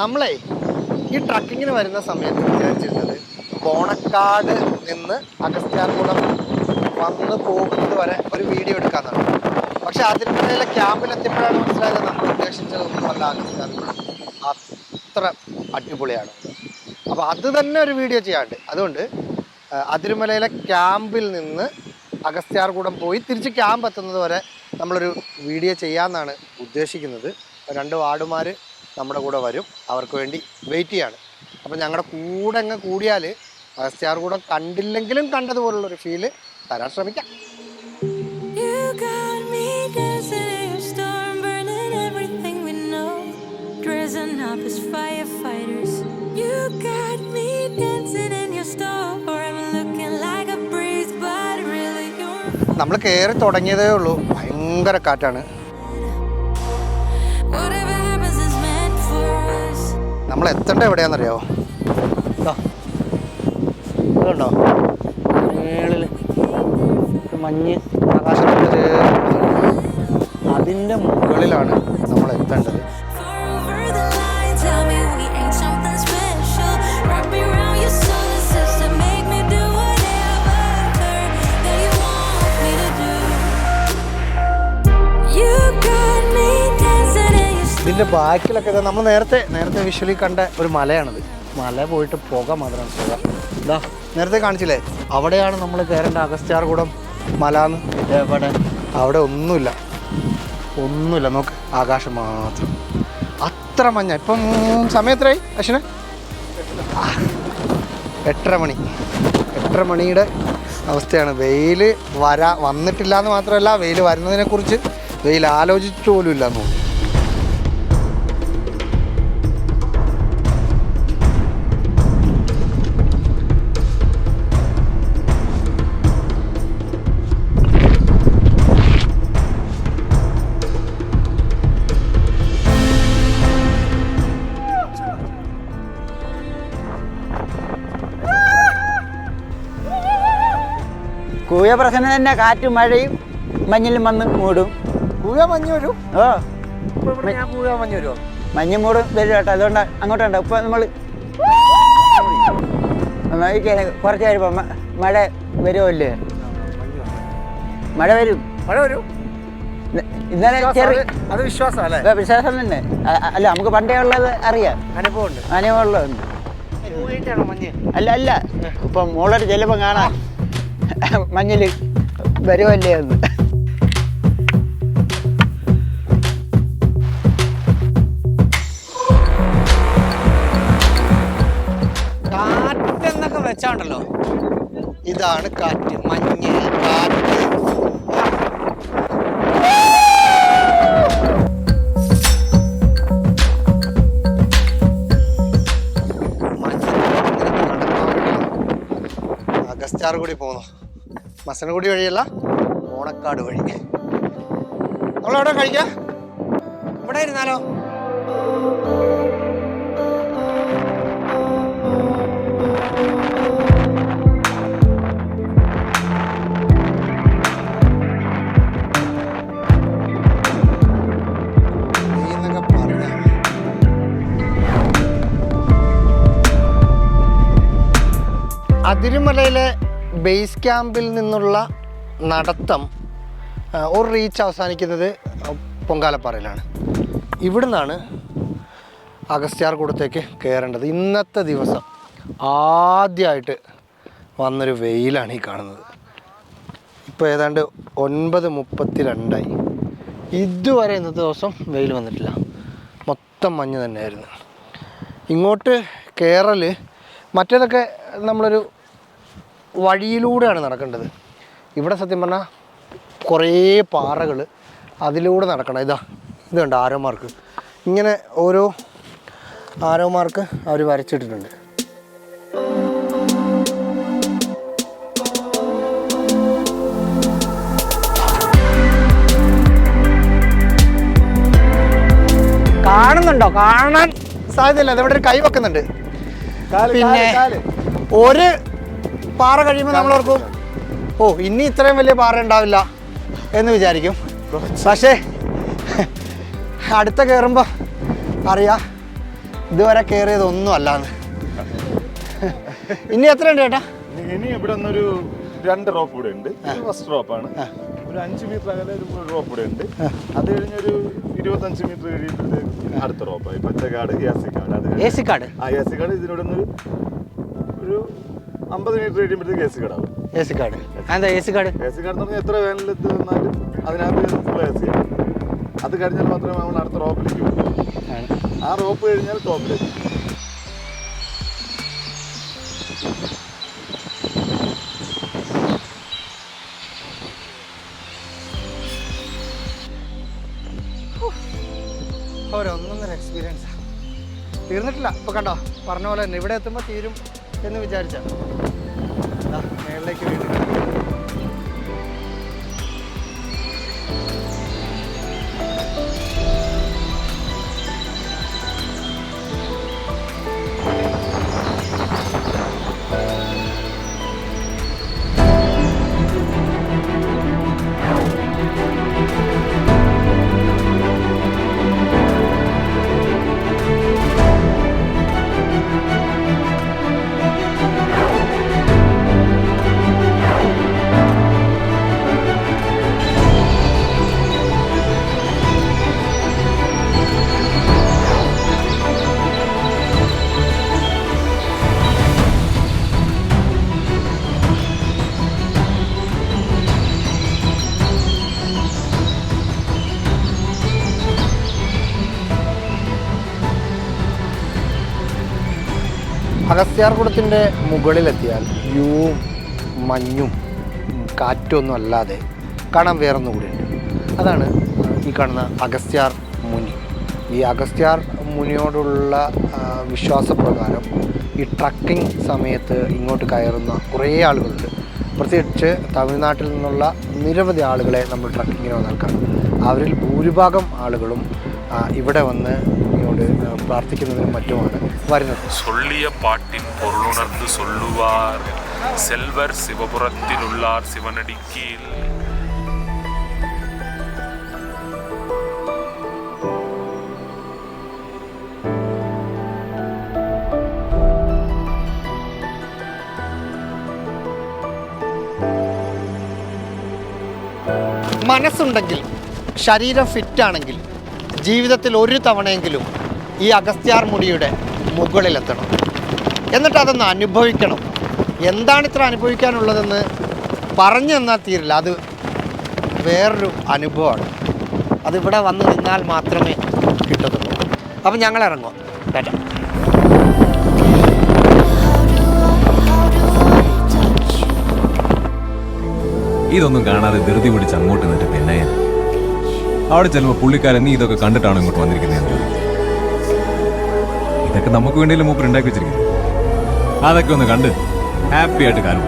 നമ്മളെ ഈ ട്രക്കിങ്ങിന് വരുന്ന സമയത്ത് വിചാരിച്ചിരുന്നത് ബോണക്കാട് നിന്ന് അഗസ്ത്യാർകുളം വന്ന് പോകുന്നത് വരെ ഒരു വീഡിയോ എടുക്കാന്നാണ്. പക്ഷെ അതിനിടയിലെ ക്യാമ്പിൽ എത്തിയപ്പോഴാണ് മനസ്സിലായത് നമ്മൾ ഉദ്ദേശിച്ചതൊന്നുമല്ല അഗസ്ത്യാർകുളം അത്ര അടിപൊളിയാണ്. അപ്പോൾ അത് തന്നെ ഒരു വീഡിയോ ചെയ്യാണ്ട്. അതുകൊണ്ട് അതിരുമലയിലെ ക്യാമ്പിൽ നിന്ന് അഗസ്ത്യാർകൂടം പോയി തിരിച്ച് ക്യാമ്പ് എത്തുന്നത് വരെ നമ്മളൊരു വീഡിയോ ചെയ്യാമെന്നാണ് ഉദ്ദേശിക്കുന്നത്. രണ്ട് വാർഡുമാർ നമ്മുടെ കൂടെ വരും. അവർക്ക് വേണ്ടി വെയിറ്റ് ചെയ്യാണ്. അപ്പോൾ ഞങ്ങളുടെ കൂടെ അങ്ങ് കൂടിയാൽ അഗസ്റ്റാർ കൂടെ കണ്ടില്ലെങ്കിലും കണ്ടതുപോലുള്ളൊരു ഫീൽ തരാൻ ശ്രമിക്കാം. നമ്മൾ കയറി തുടങ്ങിയതേ ഉള്ളൂ. ഭയങ്കര കാറ്റാണ്. നമ്മൾ എത്തേണ്ട എവിടെയാണെന്നറിയാവോ? ഇതാ. ഇതുണ്ടോ? മേളിൽ മഞ്ഞ് ആകാശത്തിന്റെ അതിന്റെ മുകളിലാണ് നമ്മൾ എത്തേണ്ടത് ഇതിന്റെ ബാക്കിലൊക്കെ നമ്മൾ നേരത്തെ നേരത്തെ വിഷ്വലി കണ്ട ഒരു മലയാണിത്. മല പോയിട്ട് പുക മാത്രമാണ് പുക. ഇതാ നേരത്തെ കാണിച്ചില്ലേ? അവിടെയാണ് നമ്മൾ കയറേണ്ട അഗസ്ത്യാർകൂടം മല എന്ന് എവിടെ? അവിടെ ഒന്നുമില്ല. ഒന്നുമില്ല നോക്ക്. ആകാശം മാത്രം. അത്ര മഞ്ഞ. ഇപ്പം സമയം എത്രയായി അശ്വിന്? എട്ടര മണി. എട്ടര മണിയുടെ അവസ്ഥയാണ്. വെയിൽ വരാ വന്നിട്ടില്ല എന്ന് മാത്രമല്ല വെയിൽ വരുന്നതിനെക്കുറിച്ച് വെയിൽ ആലോചിച്ചു പോലും ഇല്ല എന്ന് തോന്നുന്നു. കൂയ പ്രശ്നം തന്നെ കാറ്റും മഴയും മഞ്ഞിലും വന്ന് മൂടും. കുഴ മഞ്ഞ് വരും. ഓ. കുഴ മഞ്ഞ് വരുമോ മഞ്ഞ് മൂടും വരും കേട്ടോ. അതുകൊണ്ട് അങ്ങോട്ടുണ്ട് ഇപ്പം നമ്മൾ കുറച്ച് കഴിയുമ്പോൾ മഴ വരുമല്ലേ മഴ വരും. മഴ വരും. ഇന്ന- ഇന്നലെ അത് വിശ്വാസം അല്ലേ? വിശ്വാസം തന്നെ. അല്ല നമുക്ക് പണ്ടേ ഉള്ളത് അറിയാം. അനുഭവം അല്ല അല്ല. ഇപ്പം മോളൊരു ചെലപ്പം കാണാം. മഞ്ഞിൽ വരുമല്ലേ എന്ന്. കാറ്റെന്നൊക്കെ വെച്ചാണ്ടല്ലോ. ഇതാണ് കാറ്റ്. മഞ്ഞ് കാറ്റ്. അഗസ്റ്റാർ കൂടി പോന്നു. മസനഗുടി വഴിയല്ല ഓണക്കാട് വഴി. നമ്മളെവിടെ കഴിക്കാം? ഇവിടെ ഇരുന്നാലോ? അതിരുമലയിലെ ബേസ് ക്യാമ്പിൽ നിന്നുള്ള നടത്തം ഒരു റീച്ച് അവസാനിക്കുന്നത് പൊങ്കാലപ്പാറയിലാണ്. ഇവിടുന്നാണ് അഗസ്ത്യാർകൂടത്തേക്ക് കയറേണ്ടത് ഇന്നത്തെ ദിവസം ആദ്യമായിട്ട് വന്നൊരു വെയിലാണ് ഈ കാണുന്നത്. ഇപ്പോൾ ഏതാണ്ട് ഒൻപത് മുപ്പത്തി രണ്ടായി ഇതുവരെ ഇന്നത്തെ ദിവസം വെയിൽ വന്നിട്ടില്ല. മൊത്തം മഞ്ഞ് തന്നെയായിരുന്നു. ഇങ്ങോട്ട് കയറൽ മറ്റേതൊക്കെ നമ്മളൊരു വഴിയിലൂടെയാണ് നടക്കേണ്ടത്. ഇവിടെ സത്യം പറഞ്ഞാൽ കുറേ പാറകൾ അതിലൂടെ നടക്കണം. ഇതാ ഇതുണ്ട് ആരോമാർക്ക്? ആരോ മാർക്ക് ഇങ്ങനെ ഓരോ ആരോ മാർക്ക് അവർ വരച്ചിട്ടിട്ടുണ്ട്. കാണുന്നുണ്ടോ? കാണാൻ സാധ്യതയില്ല. അതവിടെ ഒരു കൈ വെക്കുന്നുണ്ട്. പിന്നെ ഒരു പാറ കഴിയുമ്പോൾ നമ്മൾ ഓർക്കും ഓ ഇനി ഇത്രയും വലിയ പാറ ഉണ്ടാവില്ല എന്ന് വിചാരിക്കും. പക്ഷേ അടുത്ത കയറുമ്പോൾ അറിയാ ഇതുവരെ കയറിയത് ഒന്നും അല്ലാന്ന്. ഇനി ഉണ്ട് ചേട്ടാ? ഇനി- ഇവിടെ ഒരു രണ്ട് റോപ്പ് കൂടെ ഉണ്ട്. ഫസ്റ്റ് റോപ്പാണ് ഒരു അഞ്ച് മീറ്റർ അകലെ ഒരു റോപ്പ് കൂടെ ഉണ്ട്. അത് കഴിഞ്ഞൊരു ഇരുപത്തഞ്ച് മീറ്റർ കഴിയുമ്പോഴത്തേക്ക് അടുത്ത റോപ്പായി പച്ചക്കാട് എ സി കാട് അത് എ സി കാർഡ് ആ യാസിക്കാട് ഇതിനോട് ഒരു ഒരു അമ്പത് മീറ്റർ കഴിയുമ്പോഴത്തേക്ക് യാസിക്കാട് ആവും. എ സി കാർഡ് എന്താ എ സി കാർഡ് യാസിക്കാട് എന്ന് പറഞ്ഞാൽ എത്ര വേനലെത്ത് നിന്നാലും അതിനകത്ത് ഫുൾ യാസി അത് കഴിഞ്ഞാൽ മാത്രമേ നമ്മൾ അടുത്ത റോപ്പിലേക്ക് പോകും. ആ റോപ്പ് കഴിഞ്ഞാൽ ടോപ്പിലേക്ക് ഒരൊന്നൊന്നര എക്സ്പീരിയൻസ് തീർന്നിട്ടില്ല. ഇപ്പൊ കണ്ടോ? പറഞ്ഞ പോലെ തന്നെ ഇവിടെ എത്തുമ്പോൾ തീരും. എന്ന് വിചാരിച്ച. മേളിലേക്ക് വീണ്ടും അഗസ്ത്യാർകുടത്തിന്റെ മുകളിലെത്തിയാൽ വ്യൂവും മഞ്ഞും കാറ്റൊന്നും അല്ലാതെ കാണാൻ വേറൊന്നും കൂടിയുണ്ട് അതാണ് ഈ കാണുന്ന അഗസ്ത്യാർ മുനി. ഈ അഗസ്ത്യാർ മുനിയോടുള്ള വിശ്വാസപ്രകാരം ഈ ട്രക്കിംഗ് സമയത്ത് ഇങ്ങോട്ട് കയറുന്ന കുറേ ആളുകളുണ്ട്. പ്രത്യേകിച്ച് തമിഴ്നാട്ടിൽ നിന്നുള്ള നിരവധി ആളുകളെ നമ്മൾ ട്രക്കിങ്ങിന് വന്നാൽ കാണും. അവരിൽ ഭൂരിഭാഗം ആളുകളും ഇവിടെ വന്ന് ഇങ്ങോട്ട് പ്രാർത്ഥിക്കുന്നതിനും മറ്റുമാണ്. വരുന്നത് சொல்லிய பாட்டின் பொருளுணர்ந்து சொல்லுவார் செல்வர் சிவபுரத்திலுள்ளார் சிவனடிக்கீழ் മനസ്സുണ്ടെങ്കിൽ ശരീരം ഫിറ്റാണെങ്കിൽ ജീവിതത്തിൽ ഒരു തവണയെങ്കിലും ഈ അഗസ്ത്യാർ മുടിയുടെ മുകളിലെത്തണം. എന്നിട്ട് അതൊന്ന് അനുഭവിക്കണം. എന്താണ് ഇത്ര അനുഭവിക്കാനുള്ളതെന്ന് പറഞ്ഞു തന്നാൽ തീരില്ല. അത് വേറൊരു അനുഭവമാണ്. അതിവിടെ വന്ന് നിന്നാൽ മാത്രമേ കിട്ടത്തുള്ളൂ. അപ്പം ഞങ്ങൾ ഇറങ്ങും ടാറ്റ. ഇതൊന്നും കാണാതെ ധൃതി പിടിച്ച് അങ്ങോട്ട് നിന്നിട്ട് പിന്നെ അവിടെ ചെല്ലുമ്പോൾ പുള്ളിക്കാരൻ നീ ഇതൊക്കെ കണ്ടിട്ടാണ് ഇങ്ങോട്ട് വന്നിരിക്കുന്നത് ഇതൊക്കെ നമുക്ക് വേണ്ടിയല്ലേ മൂപ്പർ ഉണ്ടാക്കി വെച്ചിരിക്കുന്നത്? അതൊക്കെ ഒന്ന് കണ്ട് ഹാപ്പി ആയിട്ട് കാര്യം